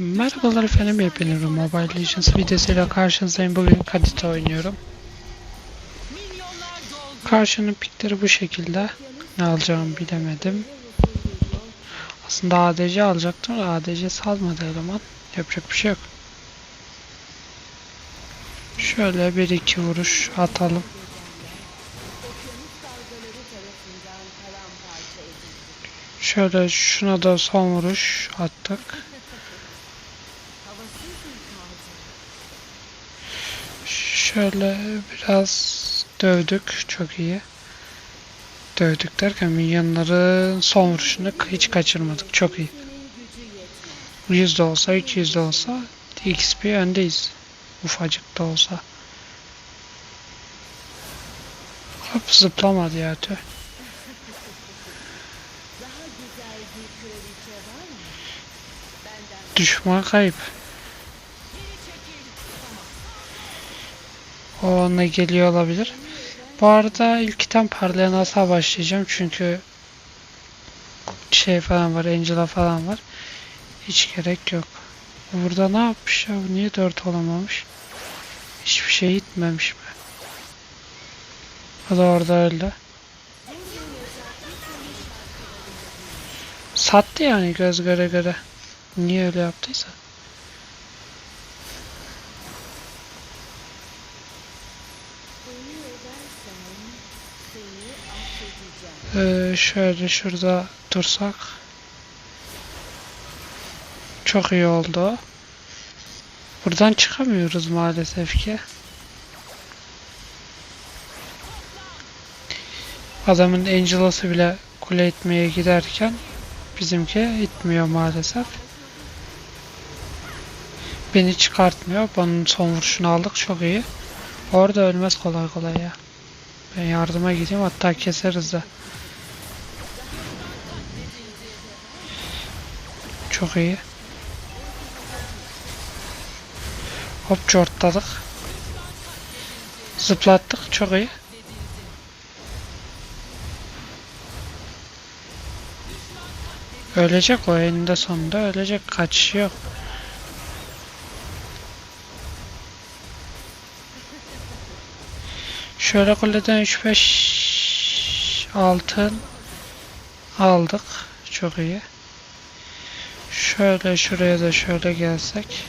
Merhabalar efendim, hepiniz Mobile Legends videosuyla karşınızdayım. Bugün Kadita oynuyorum. Karşının pikleri bu şekilde. Ne alacağımı bilemedim. Aslında ADC alacaktım da ADC salmadı eleman. Yapacak bir şey yok. Şöyle bir iki vuruş atalım. Şöyle şuna da son vuruş attık. Şöyle biraz dövdük. Çok iyi. Dövdük derken minyonların son vuruşunu hiç kaçırmadık. Çok iyi. 100 de olsa 200 de olsa XP öndeyiz. Ufacık da olsa. Hop zıplamadı ya tüh. Düşman kayıp. O ona geliyor olabilir. Bu arada ilkten parlayan asa başlayacağım çünkü şey falan var, Angela falan var. Hiç gerek yok. Burada ne yapmış ya? Niye 4 olamamış? Hiçbir şey gitmemiş mi? O da orada öldü. Sattı yani göz göre göre. Niye öyle yaptıysa. Ee, şöyle şurada dursak. Çok iyi oldu. Buradan çıkamıyoruz maalesef ki. Adamın Angela'sı bile kule etmeye giderken bizimki itmiyor maalesef. Beni çıkartmıyor. Bunun son vuruşunu aldık. Çok iyi. Orada ölmez kolay kolay ya. Ben yardıma gideyim hatta keseriz de. Çok iyi. Hop cortladık. Zıplattık. Çok iyi. Ölecek o eninde sonunda ölecek. Kaçışı yok. Şöyle kuleden 3-5 altın aldık. Çok iyi. Şöyle şuraya da şöyle gelsek.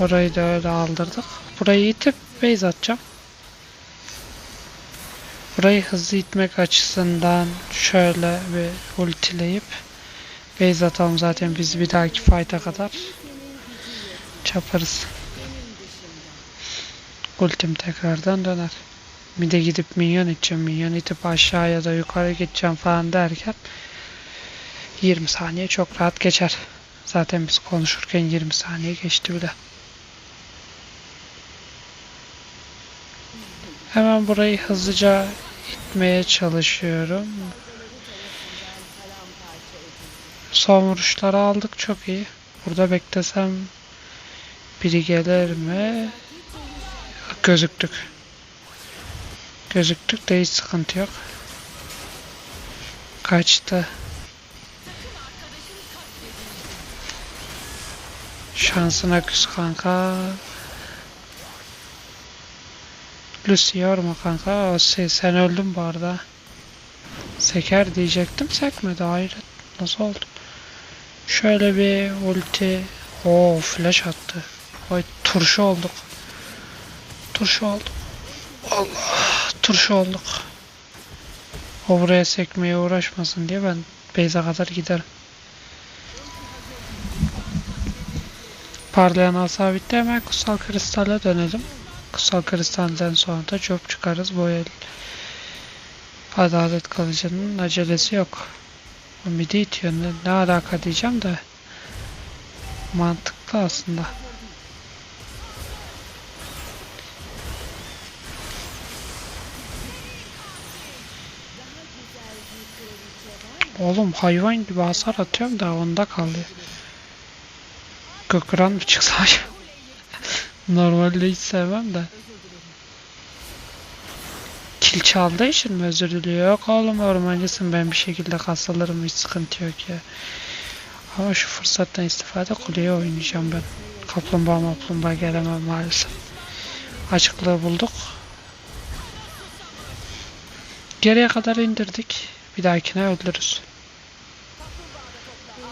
Orayı da öyle aldırdık. Burayı itip base atacağım. Burayı hızlı itmek açısından şöyle bir ultileyip base atalım zaten biz bir dahaki fight'a kadar çaparız. Ultim tekrardan döner. Bir de gidip minyon iteceğim. Minyon itip aşağıya da yukarı gideceğim falan derken 20 saniye çok rahat geçer. Zaten biz konuşurken 20 saniye geçti bile. Hemen burayı hızlıca itmeye çalışıyorum. Son vuruşları aldık çok iyi. Burada beklesem biri gelir mi? Gözüktük. Gözüktük de hiç sıkıntı yok. Kaçtı. Şansına küs kanka. Lucy yorma kanka. O şey, sen öldün bu arada. Seker diyecektim. Sekmedi. Hayret. Nasıl oldu? Şöyle bir ulti. Oo flash attı. Vay turşu olduk. Turşu olduk. Allah. Turşu olduk. O buraya sekmeye uğraşmasın diye ben base'e kadar giderim. Parlayan asa bitti. Hemen kutsal kristale dönelim. Kutsal kristalden sonra da job çıkarız. Bu el Adalet kalıcının acelesi yok. O midi itiyor. Ne, ne alaka diyeceğim de mantıklı aslında. Oğlum hayvan gibi hasar atıyorum da onda kalıyor. Gökran mı çıksa? Normalde hiç sevmem de. Kil çaldığı için mi özür diliyor? Yok oğlum ormancısın ben bir şekilde kasılırım hiç sıkıntı yok ya. Ama şu fırsattan istifade kuleye oynayacağım ben. Kaplumbağa maplumbağa gelemem maalesef. Açıklığı bulduk. Geriye kadar indirdik. Bir dahakine öldürürüz.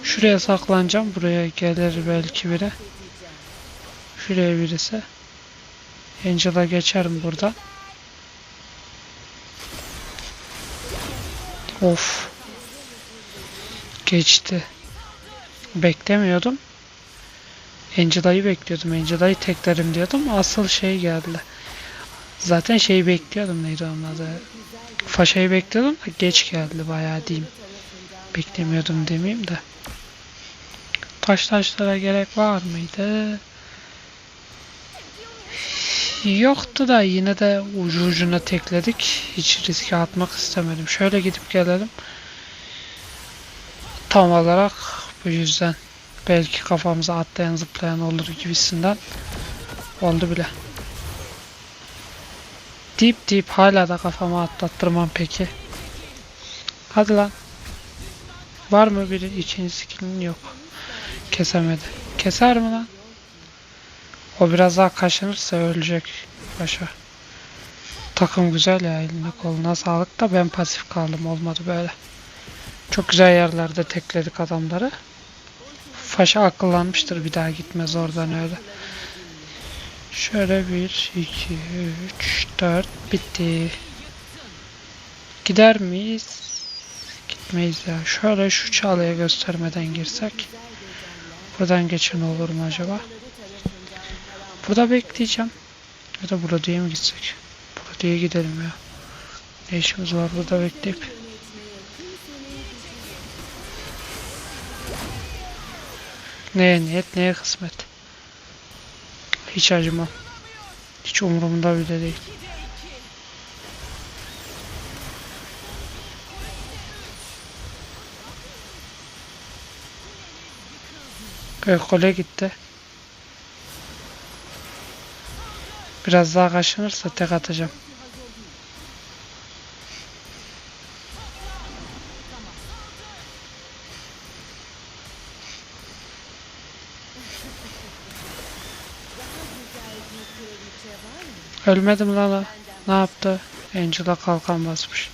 Şuraya saklanacağım. Buraya gelir belki biri. Şuraya birisi. Angel'a geçerim buradan. Of. Geçti. Beklemiyordum. Angela'yı bekliyordum. Angela'yı teklerim diyordum. Asıl şey geldi. Zaten şeyi bekliyordum. Neydi onun adı? Faşa'yı bekliyordum geç geldi bayağı diyeyim. Beklemiyordum demeyeyim de. Taş taşlara gerek var mıydı? Yoktu da yine de ucu ucuna tekledik. Hiç riske atmak istemedim. Şöyle gidip gelelim. Tam olarak bu yüzden belki kafamıza atlayan zıplayan olur gibisinden oldu bile. Deyip deyip hala da kafama atlattırmam peki. Hadi lan. Var mı biri? İkinci skillin yok. Kesemedi. Keser mi lan? O biraz daha kaşınırsa ölecek başa. Takım güzel ya eline koluna sağlık da ben pasif kaldım olmadı böyle. Çok güzel yerlerde tekledik adamları. Faşa akıllanmıştır bir daha gitmez oradan öyle. Şöyle 1, 2, 3, 4 bitti. Gider miyiz? Gitmeyiz ya. Şöyle şu çalıya göstermeden girsek. Buradan geçen olur mu acaba? Burada bekleyeceğim. Ya da burada diye mi gitsek? Burada diye gidelim ya. Ne işimiz var burada bekleyip. Neye niyet neye kısmet. Hiç acımam. Hiç umurumda bile değil. Ekole gitti. Biraz daha kaşınırsa tek atacağım. Ölmedim lan. Ne yaptı? Angel'a kalkan basmış.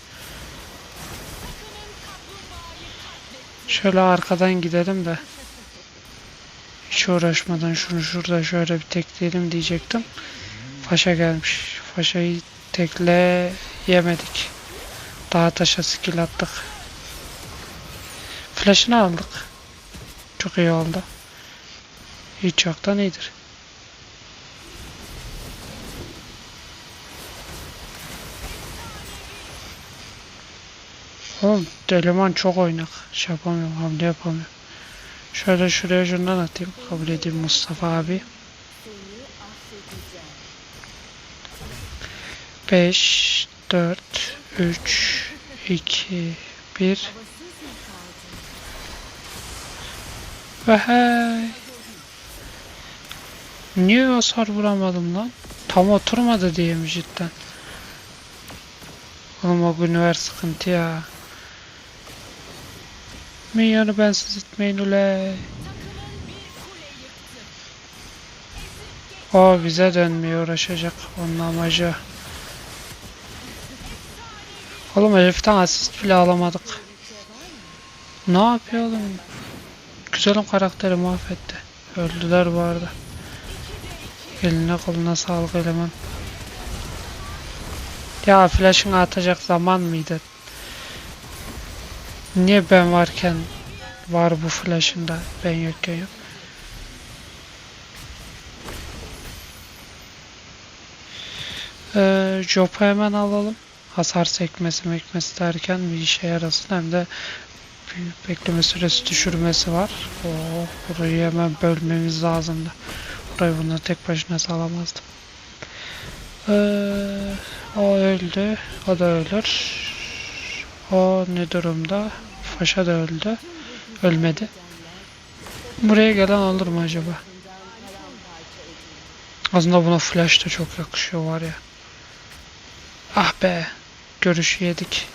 Şöyle arkadan gidelim de. Hiç uğraşmadan şunu şurada şöyle bir tekleyelim diyecektim. Faşa gelmiş. Faşa'yı tekle yemedik. Daha taşa skill attık. Flash'ını aldık. Çok iyi oldu. Hiç yoktan iyidir. Oğlum eleman çok oynak. Şey yapamıyorum, hamle yapamıyorum. Şöyle şuraya şundan atayım. Kabul edeyim Mustafa abi. 5, 4, 3, 2, 1 Ve hey. Niye hasar vuramadım lan? Tam oturmadı diye mi cidden? Oğlum o günler sıkıntı ya. Minyonu bensiz itmeyin ule. O bize dönmeye uğraşacak onun amacı. Oğlum heriften asist bile alamadık. Ne yapıyor oğlum? Güzelim karakteri mahvetti. Öldüler bu arada. Eline koluna sağlık eleman. Ya flash'ını atacak zaman mıydı? Niye ben varken var bu flash'ında ben yokken yok? Ee, Job'u hemen alalım. Hasar sekmesi mekmesi derken bir işe yarasın hem de bir bekleme süresi düşürmesi var. Oo, burayı hemen bölmemiz lazımdı. Burayı bunu tek başına sağlamazdım. Ee, o öldü. O da ölür. O ne durumda? Faşa da öldü. Ölmedi. Buraya gelen olur mu acaba? Aslında buna flash da çok yakışıyor var ya. Ah be. Görüşü yedik.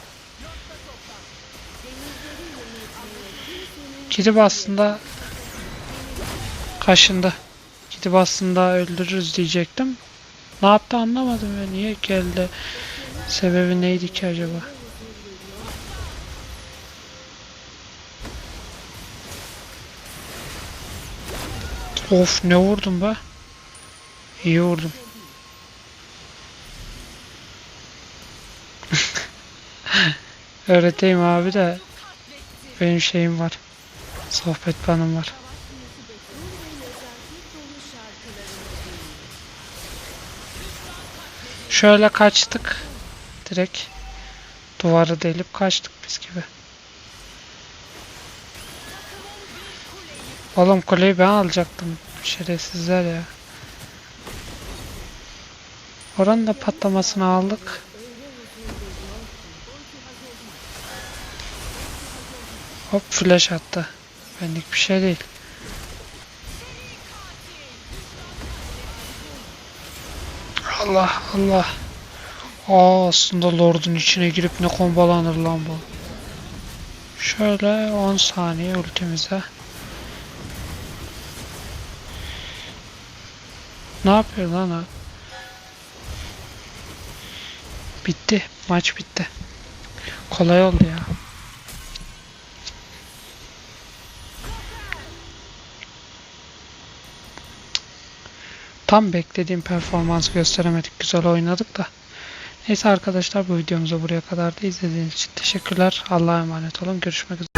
Gidip aslında kaşındı. Gidip aslında öldürürüz diyecektim. Ne yaptı anlamadım ya. Niye geldi? Sebebi neydi ki acaba? Of ne vurdum be. İyi vurdum. Öğreteyim abi de benim şeyim var. Sohbet banım var. Şöyle kaçtık. Direkt duvarı delip kaçtık biz gibi. Oğlum kuleyi ben alacaktım. Şerefsizler ya. Oranın da patlamasını aldık. Hop flash attı. Benlik bir şey değil. Allah Allah. Aa aslında Lord'un içine girip ne kombalanır lan bu. Şöyle 10 saniye ultimize. Ne yapıyor lan o? Bitti. Maç bitti. Kolay oldu ya. Tam beklediğim performans gösteremedik. Güzel oynadık da. Neyse arkadaşlar bu videomuza buraya kadar da izlediğiniz için teşekkürler. Allah'a emanet olun. Görüşmek üzere.